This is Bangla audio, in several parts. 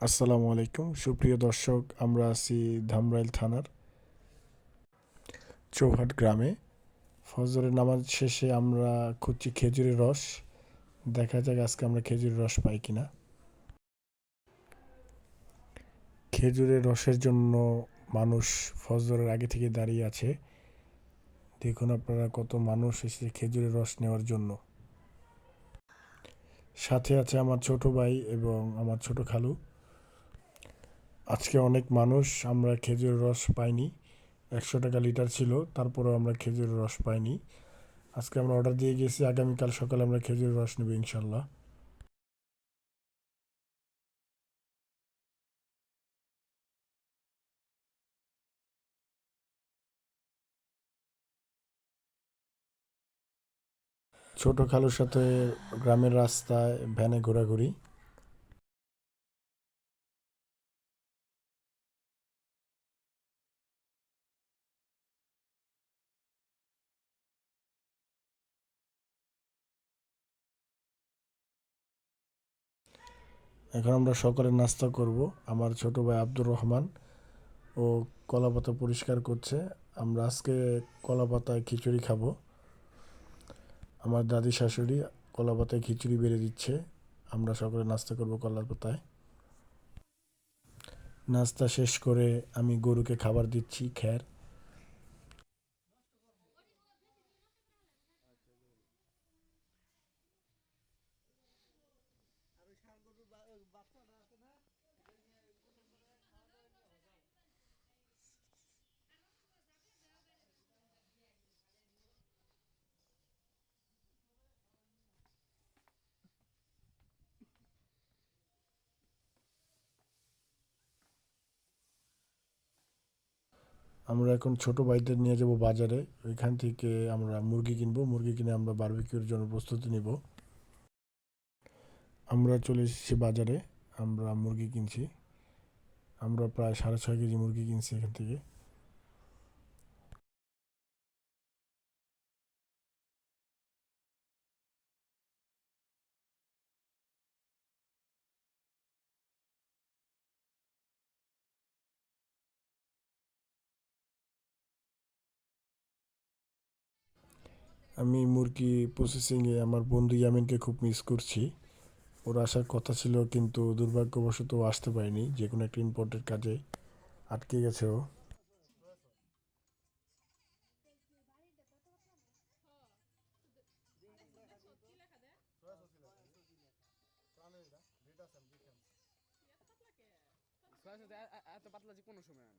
আসসালামু আলাইকুম। সুপ্রিয় দর্শক, আমরা আছি ধামরাইল থানার চৌহাট গ্রামে। ফজরের নামাজ শেষে আমরা খুঁজছি খেজুরের রস। দেখা যাক আজকে আমরা খেজুরের রস পাই কিনা। খেজুরের রসের জন্য মানুষ ফজরের আগে থেকে দাঁড়িয়ে আছে। দেখুন আপনারা কত মানুষ এসেছে খেজুরের রস নেওয়ার জন্য। সাথে আছে আমার ছোট ভাই এবং আমার ছোট খালু। আজকে অনেক মানুষ আমরা খেজুরের রস পাইনি। একশো টাকা লিটার ছিল, তারপরেও আমরা খেজুরের রস পাইনি। আজকে আমরা অর্ডার দিয়ে গেছি, আগামীকাল সকালে আমরা খেজুরের রস নেব ইনশাল্লাহ। ছোট খালুর সাথে গ্রামের রাস্তায় ভ্যানে ঘোরাঘুরি। এখন আমরা সকালে নাস্তা করব। আমার ছোট ভাই আব্দুর রহমান ও কলা পাতা পরিষ্কার করছে। আমরা আজকে কলা পাতায় খিচুড়ি খাব। আমার দাদি শাশুড়ি কলা পাতায় খিচুড়ি বেড়ে দিচ্ছে। আমরা সকালে নাস্তা করব কলা পাতায়। নাস্তা শেষ করে আমি গরুকে খাবার দিচ্ছি, খ্যার। আমরা এখন ছোট ভাইদের নিয়ে যাব বাজারে। ওইখান থেকে আমরা মুরগি কিনবো। মুরগি কিনে আমরা বারবিকিউর জন্য প্রস্তুতি নিব। আমরা চলে এসেছি বাজারে, আমরা মুরগি কিনছি। আমরা প্রায় সাড়ে ছয় কেজি মুরগি কিনছি এখান থেকে। আমি মুরগি প্রসেসিংয়ে আমার বন্ধু ইয়ামিনকে খুব মিস করছি। ওর আসার কথা ছিল কিন্তু দুর্ভাগ্যবশত ও আসতে পারেনি। যে কোনো একটা ইম্পর্টেন্ট কাজে আটকে গেছে ও। এত পাতলা যে কোনো সময় না।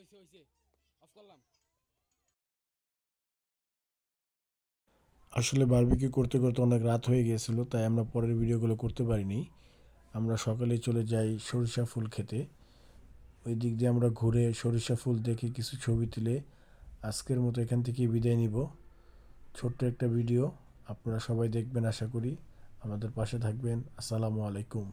হইছে হইছে অফ করলাম। আসলে বারবিকিউ করতে করতে অনেক রাত হয়ে গিয়েছিল, তাই আমরা পরের ভিডিওগুলো করতে পারিনি। আমরা সকালে চলে যাই সরিষা ফুল খেতে। ওই দিক দিয়ে আমরা ঘুরে সরিষা ফুল দেখে কিছু ছবি তুলে আজকের মতো এখান থেকে বিদায় নিব। ছোট্ট একটা ভিডিও, আপনারা সবাই দেখবেন, আশা করি। আমাদের পাশে থাকবেন। আসসালামু আলাইকুম।